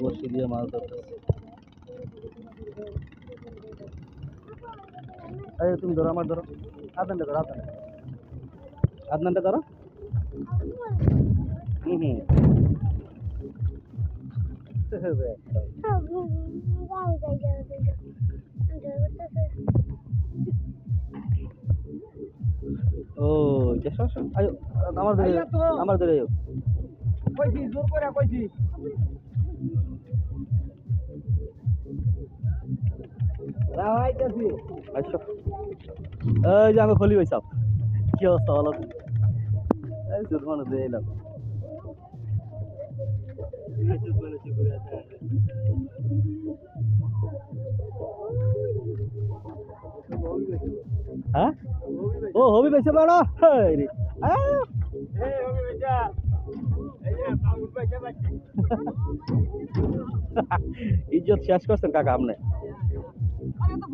বসি দিয়ে মাছ ধরতেছে। এই তুমি ধরো আমার ধরো। আদানটা ধরো আদান আদনানটা ধরো। হুম হুম। ও আমার ধরে আমার ধরে আয়ো। কইছি, জোর করে কইছি। এই যে আমি খলি হইছাম কি অবস্থা ভালো এই সুদ মানুষ দিয়ে এলাম হ্যাঁ? ও, হবি বড়। ইজ্জত শেষ করছেন কাকা আপনি আরে তো